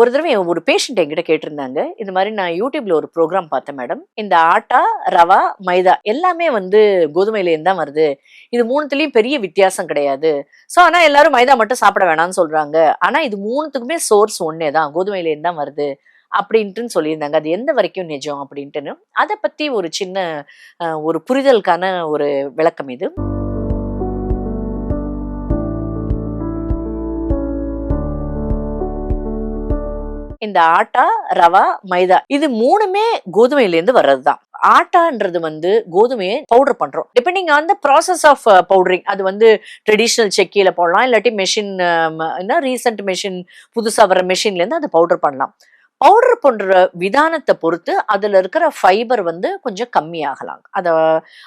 ஒரு தடவை ஒரு பேஷண்ட் என்கிட்ட கேட்டிருந்தாங்க. இந்த மாதிரி நான் யூடியூப்ல ஒரு ப்ரோக்ராம் பார்த்தேன் மேடம் இந்த ஆட்டா ரவா மைதா எல்லாமே வந்து கோதுமையிலேருந்து தான் வருது. இது மூணுத்துலேயும் பெரிய வித்தியாசம் கிடையாது. ஸோ ஆனால் எல்லாரும் மைதா மட்டும் சாப்பிட வேணாம்னு சொல்றாங்க. ஆனால் இது மூணுத்துக்குமே சோர்ஸ் ஒன்னே தான். கோதுமையிலேருந்து தான் வருது அப்படின்ட்டுன்னு சொல்லியிருந்தாங்க. அது எந்த வரைக்கும் நிஜம் அப்படின்ட்டுன்னு. அதை பற்றி ஒரு சின்ன ஒரு புரிதலுக்கான ஒரு விளக்கம் இது. இந்த ஆட்டா ரவா மைதா இது மூணுமே கோதுமையிலேருந்து வர்றது தான் ஆட்டான்றது வந்து கோதுமையை பவுடர் பண்றோம். Depending on the process of powdering அது வந்து ட்ரெடிஷ்னல் செக்கியில போடலாம் இல்லாட்டி மெஷின் um, என்ன ரீசெண்ட் மெஷின் புதுசாக வர மெஷின்ல இருந்து அதை பவுடர் பண்ணலாம். பவுடர் போன்ற விதானத்தை பொறுத்து அதில் இருக்கிற ஃபைபர் வந்து கொஞ்சம் கம்மியாகலாம். அதை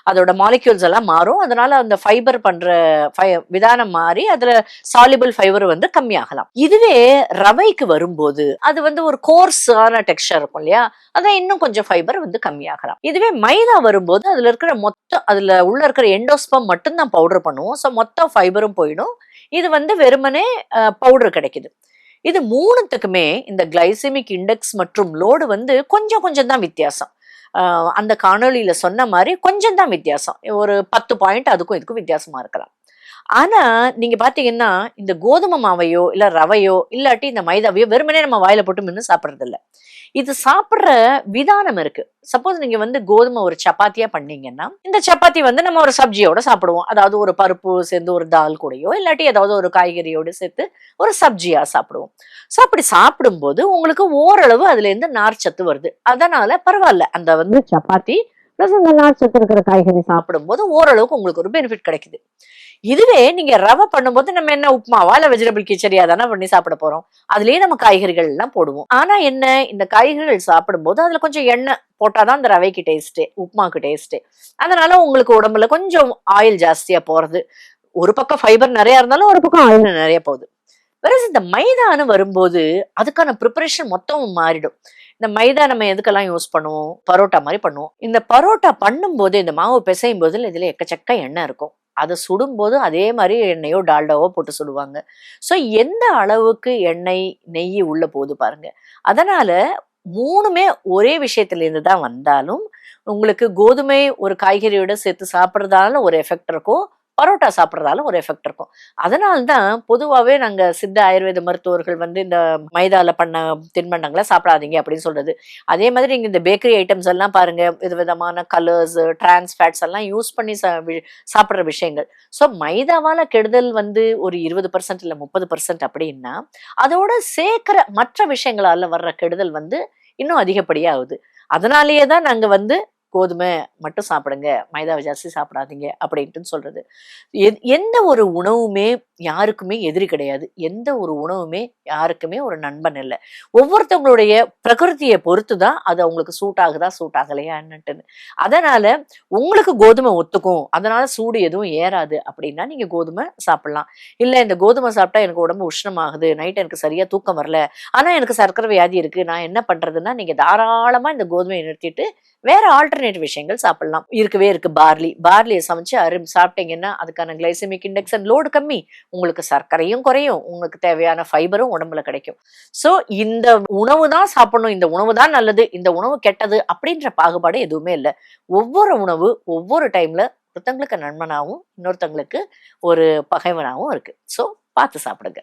அதோட மாலிக்யூல்ஸ் எல்லாம் மாறும். அதனால அந்த ஃபைபர் பண்ற ஃபை விதானம் மாறி அதில் சாலிபிள் ஃபைபர் வந்து கம்மியாகலாம். இதுவே ரவைக்கு வரும்போது அது வந்து ஒரு கோர்ஸான டெக்ஸ்டர் இருக்கும் இல்லையா? அதான் இன்னும் கொஞ்சம் ஃபைபர் வந்து கம்மியாகலாம். இதுவே மைதா வரும்போது அதில் இருக்கிற மொத்த அதில் உள்ள இருக்கிற எண்டோஸ்பம் மட்டும்தான் பவுடர் பண்ணுவோம். ஸோ மொத்த ஃபைபரும் போயிடும். இது வந்து வெறுமனே பவுடர் கிடைக்குது. இது மூணுத்துக்குமே இந்த கிளைசெமிக் இண்டெக்ஸ் மற்றும் லோடு வந்து கொஞ்சம் கொஞ்சம் தான் வித்தியாசம். அந்த காணொளியில சொன்ன மாதிரி கொஞ்சம் தான் வித்தியாசம். ஒரு பத்து பாயிண்ட் அதுக்கும் இதுக்கும் வித்தியாசமா இருக்கலாம். ஆனா நீங்க பாத்தீங்கன்னா இந்த கோதுமை மாவையோ இல்ல ரவையோ இல்லாட்டி இந்த மைதாவையோ வெறுமனே நம்ம வாயில போட்டு மின்னு சாப்பிட்றதில்ல. இது சாப்பிட்ற விதானம் இருக்கு. சப்போஸ் நீங்க வந்து கோதுமை ஒரு சப்பாத்தியா பண்ணீங்கன்னா இந்த சப்பாத்தி வந்து நம்ம ஒரு சப்ஜியோட சாப்பிடுவோம். அதாவது ஒரு பருப்பு சேர்ந்து ஒரு தால் கூடயோ இல்லாட்டி ஏதாவது ஒரு காய்கறியோடு சேர்த்து ஒரு சப்ஜியா சாப்பிடுவோம். ஸோ அப்படி சாப்பிடும்போது உங்களுக்கு ஓரளவு அதுல இருந்து நார்ச்சத்து வருது. அதனால பரவாயில்ல. அந்த வந்து சப்பாத்தி ப்ளஸ் அந்த நார்ச்சத்து இருக்கிற காய்கறி சாப்பிடும்போது ஓரளவுக்கு உங்களுக்கு ஒரு பெனிஃபிட் கிடைக்குது. இதுவே நீங்க ரவை பண்ணும்போது நம்ம என்ன உப்புமாவா இல்ல வெஜிடபிள் கிச்சடியா தானே பண்ணி சாப்பிட போறோம்? அதுலயே நம்ம காய்கறிகள் எல்லாம் போடுவோம். ஆனா என்ன இந்த காய்கறிகள் சாப்பிடும்போது அதுல கொஞ்சம் எண்ணெய் போட்டாதான் அந்த ரவைக்கு டேஸ்ட்டு உப்புமாக்கு டேஸ்ட்டு அதனால உங்களுக்கு உடம்புல கொஞ்சம் ஆயில் ஜாஸ்தியா போறது. ஒரு பக்கம் ஃபைபர் நிறைய இருந்தாலும் ஒரு பக்கம் ஆயில் நிறைய போகுது. வேற இந்த மைதான்னு வரும்போது அதுக்கான ப்ரிப்பரேஷன் மொத்தமும் மாறிடும். இந்த மைதா நம்ம எதுக்கெல்லாம் யூஸ் பண்ணுவோம்? பரோட்டா மாதிரி பண்ணுவோம். இந்த பரோட்டா பண்ணும்போது இந்த மாவு பிசையும் போது இதுல எக்கச்சக்க எண்ணெய் இருக்கும். அதை சுடும்போது அதே மாதிரி எண்ணெயோ டால்டாவோ போட்டு சுடுவாங்க. ஸோ எந்த அளவுக்கு எண்ணெய் நெய் உள்ள போகுது பாருங்க. அதனால மூணுமே ஒரே விஷயத்துல இருந்து தான் வந்தாலும் உங்களுக்கு கோதுமை ஒரு காய்கறியோட சேர்த்து சாப்பிட்றதால ஒரு எஃபெக்ட் இருக்கும். பரோட்டா சாப்பிட்றதால ஒரு எஃபெக்ட் இருக்கும். அதனால தான் பொதுவாகவே நாங்கள் சித்த ஆயுர்வேத மருத்துவர்கள் வந்து இந்த மைதாவில் பண்ண தின்பண்டங்களை சாப்பிடாதீங்க அப்படின்னு சொல்கிறது அதே மாதிரி நீங்கள் இந்த பேக்கரி ஐட்டம்ஸ் எல்லாம் பாருங்கள் வித விதமான கலர்ஸ் டிரான்ஸ் ஃபேட்ஸ் எல்லாம் யூஸ் பண்ணி சா வி- சாப்பிட்ற விஷயங்கள். ஸோ மைதாவால் கெடுதல் வந்து ஒரு இருபது பர்சன்ட் இல்லை முப்பது பர்சன்ட் அப்படின்னா அதோட சேர்க்கிற மற்ற விஷயங்களால் வர்ற கெடுதல் வந்து இன்னும் அதிகப்படியாகுது. அதனாலேயே தான் நாங்கள் வந்து கோதுமை மட்டும் சாப்பிடுங்க மைதாவை ஜாஸ்தி சாப்பிடாதீங்க அப்படின்ட்டு சொல்றது. எந்த ஒரு உணவுமே யாருக்குமே எதிரி கிடையாது. எந்த ஒரு உணவுமே யாருக்குமே ஒரு நண்பன் இல்லை. ஒவ்வொருத்தவங்களுடைய பிரகிருதியை பொறுத்து தான் அது அவங்களுக்கு சூட் ஆகுதா சூட் ஆகலையா அதனால உங்களுக்கு கோதுமை ஒத்துக்கும். அதனால சூடு எதுவும் ஏறாது. அப்படின்னா நீங்க கோதுமை சாப்பிடலாம். இல்லை இந்த கோதுமை சாப்பிட்டா எனக்கு உடம்பு உஷ்ணமாகுது. நைட் எனக்கு சரியா தூக்கம் வரல. ஆனா எனக்கு சர்க்கரை வியாதி இருக்கு. நான் என்ன பண்றதுன்னா நீங்க தாராளமா இந்த கோதுமையை நிறுத்திட்டு வேற ஆல்டர்னேட் விஷயங்கள் சாப்பிடலாம். இருக்கவே இருக்கு பார்லி. பார்லியை சமைச்சு அரும் சாப்பிட்டீங்கன்னா அதுக்கான கிளைசமிக் இண்டெக்ஸ் அண்ட் லோடு கம்மி. உங்களுக்கு சர்க்கரையும் குறையும் உங்களுக்கு தேவையான ஃபைபரும் உடம்புல கிடைக்கும். ஸோ இந்த உணவு தான் சாப்பிடணும் இந்த உணவு தான் நல்லது இந்த உணவு கெட்டது அப்படின்ற பாகுபாடு எதுவுமே இல்லை. ஒவ்வொரு உணவு ஒவ்வொரு டைம்ல ஒருத்தங்களுக்கு நண்பனாகவும் இன்னொருத்தங்களுக்கு ஒரு பகைவனாகவும் இருக்கு. ஸோ பார்த்து சாப்பிடுங்க.